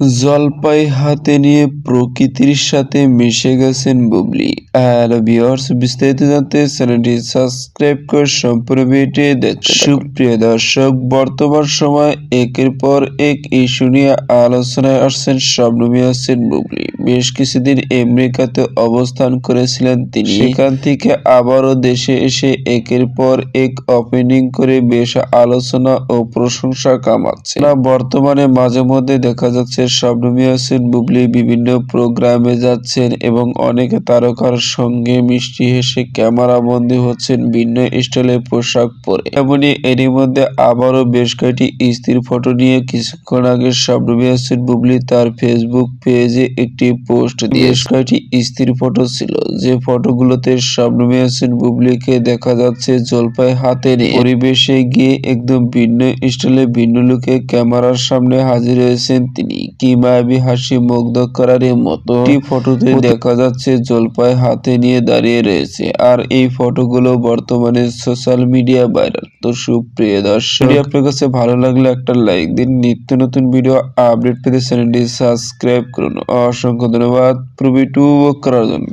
জলপাই হাতে নিয়ে প্রকৃতির সাথে মিশে গেছেন বুবলি। হ্যালো ভিওর্স বিস্তারিত জানতে চ্যানেলটি সাবস্ক্রাইব করে সম্পূর্ণ ভিডিওটি দেখতে সুপ্রিয় দর্শক, বর্তমান সময় একের পর এক ইস্যু নিয়ে আলোচনায় আসছেন শবনমী আসছেন বুবলি। বেশ কিছুদিন আমেরিকাতে অবস্থান করেছিলেন তিনি। সেখান থেকে আবারও দেশে এসে একের পর এক ওপেনিং করে বেশ আলোচনা ও প্রশংসা কামাচ্ছে। বর্তমানে মাঝে মধ্যে দেখা যাচ্ছে শবনমী হাসিন বুবলি বিভিন্ন প্রোগ্রামে যাচ্ছেন এবং অনেক তারকার সঙ্গে মিষ্টি হেসে ক্যামেরা বন্দী হচ্ছেন ভিন্ন স্টাইলে পোশাক পরে। এমনই এরই মধ্যে আবারও বেশ কয়েকটি স্ত্রীর ফটো নিয়ে কিছুক্ষণ আগে শবনমী হাসিন বুবলি তার ফেসবুক পেজে একটি পোস্ট দিয়ে কয়েকটি স্ত্রীর ফটো ছিল। যে ফটোগুলোতে শবনমী হাসিন বুবলিকে দেখা যাচ্ছে জলপাই হাতে নিয়ে। পরিবেশে গিয়ে একদম ভিন্ন স্টাইলে ভিন্ন লুকে ক্যামেরার সামনে হাজির হয়েছেন তিনি। কি মায়াবী হাসি মুগ্ধ করার মতো ফটোতে দেখা যাচ্ছে জলপাই হাতে নিয়ে দাঁড়িয়ে রয়েছে। আর এই ফটোগুলো বর্তমানে সোশ্যাল মিডিয়া ভাইরাল তো সুপ্রিয় দর্শক আপনার কাছে ভালো লাগলে একটা লাইক দিন। নিত্য নতুন ভিডিও আপডেট পেতে চ্যানেলটি সাবস্ক্রাইব করুন। অসংখ্য ধন্যবাদ প্রবি টু করার জন্য।